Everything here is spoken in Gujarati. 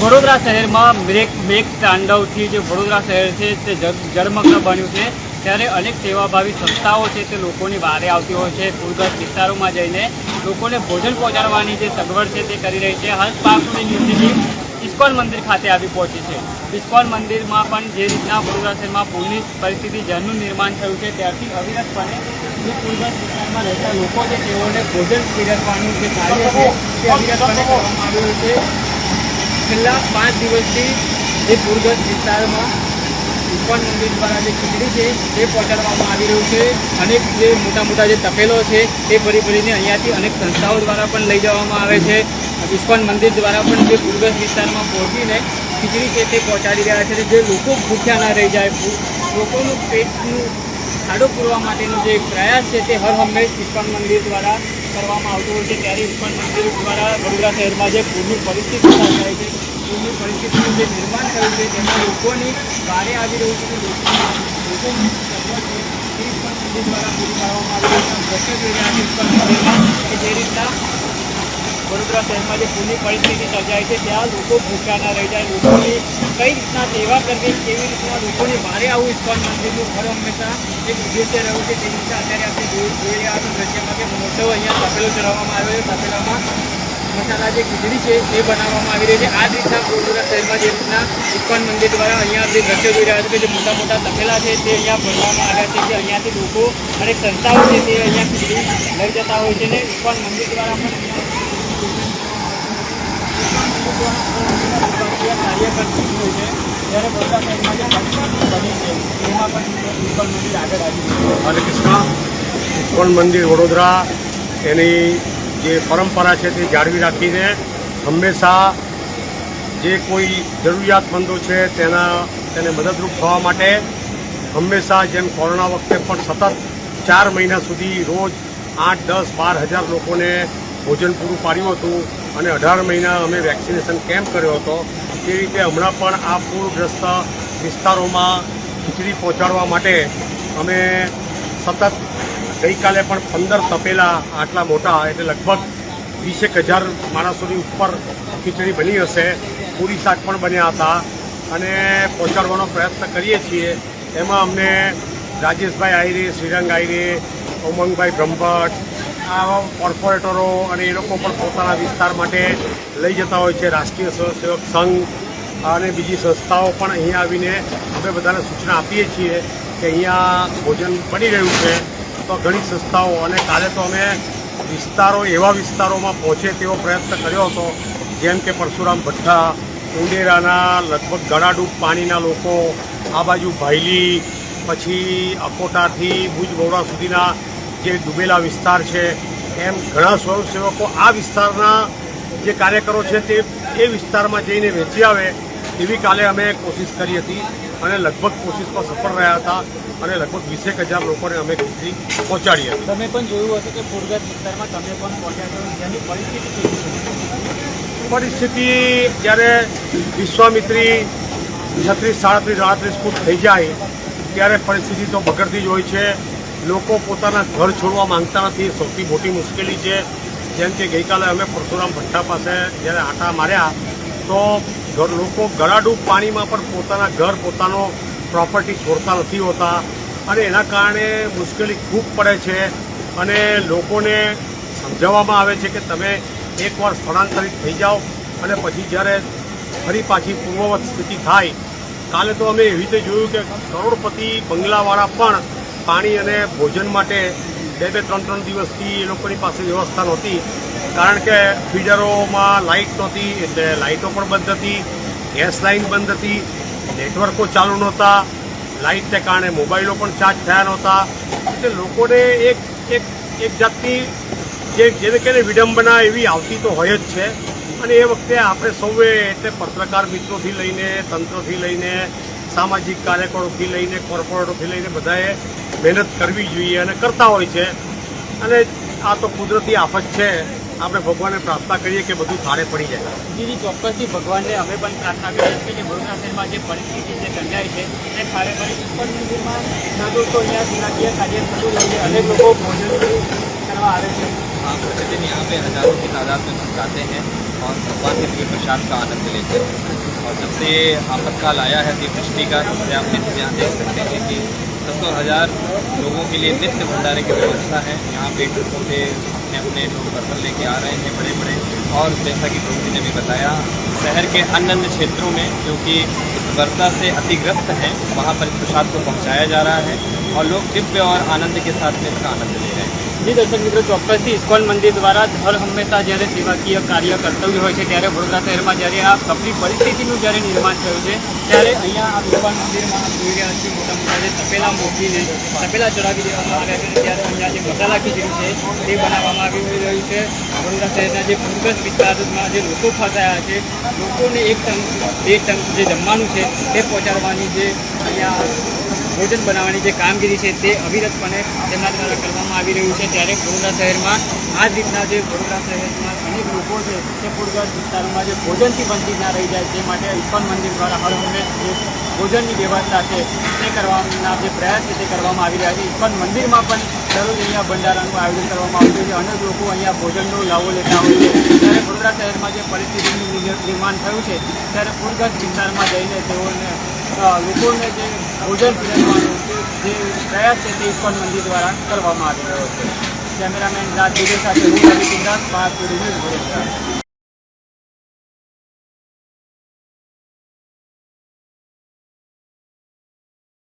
વડોદરા શહેરમાં મેઘ મેઘ તાંડવથી જે વડોદરા શહેર છે, તે જળમગ્ન બન્યું છે. ત્યારે અનેક સેવાભાવી સંસ્થાઓ છે, તે લોકોની વારે આવતી હોય છે. પૂરગ્રસ્ત વિસ્તારોમાં જઈને લોકોને ભોજન પહોંચાડવાની જે સગવડ છે, તે કરી રહી છે. હાલ પાકની ન્યૂઝની ઇસ્કોન મંદિર ખાતે આવી પહોંચી છે. ઇસ્કોન મંદિરમાં પણ જે રીતના વડોદરા શહેરમાં પૂરની પરિસ્થિતિ જેનું નિર્માણ થયું છે, ત્યારથી અવિરતપણે રહેતા લોકો છે, તેઓને ભોજન પીરસવાનું જે કાર્ય છે, તે અવિરતપણે કરવામાં આવ્યું છે. છેલ્લા પાંચ દિવસથી જે પૂરગ્રસ્ત વિસ્તારમાં ઇસ્કોન મંદિર દ્વારા જે ખીચડી છે તે પહોંચાડવામાં આવી રહ્યું છે. અનેક જે મોટા મોટા જે તપેલો છે તે ફરી ફરીને અહીંયાથી અનેક સંસ્થાઓ દ્વારા પણ લઈ જવામાં આવે છે. ઇસ્કોન મંદિર દ્વારા પણ જે પૂરગ્રસ્ત વિસ્તારમાં પહોંચીને ખીચડી છે, તે પહોંચાડી રહ્યા છે. જે લોકો ભૂખ્યા ના રહી જાય લોકોનું પેટનું ખાડો પૂરવા માટેનો જે પ્રયાસ છે તે હર હંમેશ ઇસ્કોન મંદિર દ્વારા કરવામાં આવતો હોય છે. ત્યારે ઇસ્કોન મંદિર દ્વારા વડોદરા શહેરમાં જે પૂરની પરિસ્થિતિ સર્જાય છે, પૂરની પરિસ્થિતિનું જે નિર્માણ થયું છે, તેમાં લોકોની વારે આવી રહ્યું છે. લોકોની ઇસ્કોન દ્વારા પૂરી પાડવામાં આવી રહ્યું છે જે રીતના વડોદરા શહેરમાં જે પૂરની પરિસ્થિતિ સર્જાય છે, ત્યાં લોકો ભૂખ્યા ના રહી જાય લોકોની કઈ રીતના સેવા કરવી, કેવી રીતના લોકોની વારે આવું ઇસ્કોન મંદિરનું ઘર હંમેશા એક ઉદ્દેશ્ય રહ્યું છે તે રીતે અત્યારે આપણે જોઈ જોઈ રહ્યા છો દ્રશ્યમાં કે મોટો અહીંયા તપેલો ચડાવવામાં આવ્યો છે તપેલામાં મસાલા જે ખીચડી છે, એ બનાવવામાં આવી રહી છે. આ જ રીતના વડોદરા શહેરમાં જે રીતના ઇસ્કોન મંદિર દ્વારા અહીંયા જે દ્રશ્યો જોઈ રહ્યા છો કે જે મોટા મોટા તપેલા છે, તે અહીંયા ભરવામાં આવ્યા છે કે અહીંયાથી લોકો અને સંસ્થાઓ છે, તે અહીંયા ખીચડી લઈ જતા હોય છે ને, ઇસ્કોન મંદિર દ્વારા પણ અહીંયા કાર્ય કરતી કૃષ્ણ ઇસ્કોન મંદિર વડોદરા, એની જે પરંપરા છે તે જાળવી રાખીને હંમેશા જે કોઈ જરૂરિયાતમંદો છે તેના તેને મદદરૂપ થવા માટે હંમેશા જેમ કોરોના વખતે પણ સતત ચાર મહિના સુધી રોજ આઠ, દસ, બાર હજાર લોકોને ભોજન પૂરું પાડ્યું હતું અને અઢાર મહિના અમે વેક્સિનેશન કેમ્પ કર્યો હતો. તે રીતે હમણાં પણ આ પૂરગ્રસ્ત વિસ્તારોમાં ખીચડી પહોંચાડવા માટે અમે સતત ગઈકાલે પણ પંદર તપેલા આટલા મોટા, એટલે લગભગ વીસેક હજાર માણસોની ઉપર ખીચડી બની હશે. પૂરી શાક પણ બન્યા હતા અને પહોંચાડવાનો પ્રયત્ન કરીએ છીએ. એમાં અમને રાજેશભાઈ આહિરે, શ્રીરંગ આહિરે ઉમંગભાઈ બ્રહ્મભટ્ટ આવા કોર્પોરેટરો અને એ લોકો પણ પોતાના વિસ્તાર માટે લઈ જતા હોય છે. રાષ્ટ્રીય સ્વયંસેવક સંઘ અને બીજી સંસ્થાઓ પણ અહીંયા આવીને અમે બધાને સૂચના આપીએ છીએ કે અહીંયા ભોજન બની રહ્યું છે. તો ઘણી સંસ્થાઓ અને કાલે તો અમે વિસ્તારો, એવા વિસ્તારોમાં પહોંચે તેવો પ્રયત્ન કર્યો હતો. જેમ કે પરશુરામ ભઠ્ઠા ઉંડેરાના લગભગ ગળાડૂબ પાણીના લોકો, આ બાજુ ભાયલી, પછી અકોટાથી ભુજ, બરોડા સુધીના જે ડૂબેલા વિસ્તાર છે એમ ઘણા સ્વયંસેવકો આ વિસ્તારના જે કાર્યકરો છે તે એ વિસ્તારમાં જઈને વેચી આવે એવી કાલે અમે કોશિશ કરી હતી અને લગભગ કોશિશમાં સફળ રહ્યા હતા અને લગભગ વીસેક હજાર લોકોને અમે ખુશી પહોંચાડી હતી. તમે પણ જોયું હશે કે પૂરગત વિસ્તારમાં તમે પણ પહોંચ્યા જેની પરિસ્થિતિ પરિસ્થિતિ જ્યારે વિશ્વામિત્રી છત્રીસ સાડત્રીસ આડત્રીસ ફૂટ થઈ જાય ત્યારે પરિસ્થિતિ તો બગડતી જ હોય છે. લોકો પોતાના ઘર છોડવા માંગતા નથી. સૌથી મોટી મુશ્કેલી છે. જેમ કે ગઈકાલે અમે પરશુરામ ભઠ્ઠા પાસે જ્યારે આટા માર્યા, તો ઘર લોકો ગળાડૂબ પાણીમાં પણ પોતાના ઘર પોતાનો પ્રોપર્ટી છોડતા નથી હોતા. અને એના કારણે મુશ્કેલી ખૂબ પડે છે. અને લોકોને સમજાવવામાં આવે છે કે તમે એકવાર સ્થળાંતરિત થઈ જાઓ અને પછી જ્યારે ફરી પાછી પૂર્વવત સ્થિતિ થાય, કાલે તો અમે એવી રીતે જોયું કે કરોડપતિ બંગલાવાળા પણ પાણી અને ભોજન માટે બે બે ત્રણ ત્રણ દિવસથી એ લોકોની પાસે વ્યવસ્થા નહોતી. કારણ કે ફીડરોમાં લાઇટ નહોતી, એટલે લાઇટો પણ બંધ હતી, ગેસ લાઇન બંધ હતી, નેટવર્કો ચાલુ નહોતા, લાઇટને કારણે મોબાઈલો પણ ચાર્જ થયા નહોતા. એટલે લોકોને એક એક એક જાતની જે, જેને કે વિડંબના એવી આવતી તો હોય જ છે. અને એ વખતે આપણે સૌએ એટલે પત્રકાર મિત્રોથી લઈને તંત્રથી લઈને, સામાજિક કાર્યકરોથી લઈને, કોર્પોરેટોથી લઈને બધાએ મહેનત કરવી જોઈએ અને કરતા હોય છે અને આ તો કુદરતી આફત છે આપણે ભગવાનને પ્રાર્થના કરીએ કે બધું થાળે પડી જાય બીજી ચોક્કસથી ભગવાનને અમે પણ પ્રાર્થના કરીએ છીએ કે વડોદરા શહેરમાં જે પરિસ્થિતિ જે સર્જાય છે તે ખારે ઇસ્કોન મંદિરમાં નાગરિકો અહીંયા સેવાકીય કાર્ય થતું હોય છે અનેક લોકો ભોજન કરવા આવે છે हाँ प्रतिदिन यहाँ पे हजारों की तादाद में लोग आते हैं और भगवान के दिव्य प्रसाद का आनंद लेते हैं और जब से ये आपातकाल आया है दीपदृष्टि का तब से आप नित्य यहाँ देख सकते हैं कि दसों हज़ार लोगों के लिए नित्य भंडारे की व्यवस्था है। यहाँ पे छोटे अपने लोग बर्तन लेके आ रहे हैं बड़े बड़े और जैसा कि प्रभु ने भी बताया, शहर के अन्य अन्य क्षेत्रों में जो कि वर्षा से अतिग्रस्त हैं, वहाँ पर प्रसाद को पहुँचाया जा रहा है और लोग दिव्य और आनंद के साथ में इसका आनंद ले रहे हैं। જી દર્શક મિત્રો, ચોક્કસથી ઇસ્કોન મંદિર દ્વારા હર હંમેશા જ્યારે સેવાકીય કાર્ય કર્તવ્ય હોય છે, ત્યારે વડોદરા શહેરમાં જ્યારે આ કપરી પરિસ્થિતિનું જ્યારે નિર્માણ થયું છે, ત્યારે અહીંયા આ ઇસ્કોન મંદિરમાં જોઈ રહ્યા છીએ, મોટા મોટા જે તપેલા મૂકીને તપેલા ચડાવી દેવામાં આવ્યા છે, ત્યારે અહીંયા જે મસાલા ખીચડી છે, તે બનાવવામાં આવી રહ્યું છે. વડોદરા શહેરના જે પૂરગ્રસ્ત વિસ્તારમાં જે લોકો ફસાયા છે, લોકોને એક ટંક બે ટંક જે જમવાનું છે, તે પહોંચાડવાની જે અહીંયા ભોજન બનાવવાની જે કામગીરી છે તે અવિરતપણે તેમના દ્વારા કરવામાં આવી રહ્યું છે. ત્યારે વડોદરા શહેરમાં આ રીતના જે વડોદરા શહેરમાં અનેક લોકો છે તે પૂરગ્રસ્ત વિસ્તારોમાં જે ભોજનથી વંચિત ના રહી જાય, તે માટે ઇસ્કોન મંદિર દ્વારા હર જે ભોજનની વ્યવસ્થા છે, તે કરવાના જે પ્રયાસ છે તે કરવામાં આવી રહ્યા છે. ઇસ્કોન મંદિરમાં પણ દરરોજ અહીંયા ભંડારાનું આયોજન કરવામાં આવ્યું છે. અનેક લોકો અહીંયા ભોજનનો લાવો લેતા હોય છે. ત્યારે વડોદરા શહેરમાં જે પરિસ્થિતિનું નિર- નિર્માણ થયું છે, ત્યારે પૂરગ્રસ્ત વિસ્તારમાં જઈને તેઓને લોકોને જે ભોજન પીરસવાનો જે પ્રયાસ છે તે ઇસ્કોન મંદિર દ્વારા કરવામાં આવી રહ્યો છે. કેમેરામેન રાજ સાથે હું રવિ સિદ્ધાર્થ બાર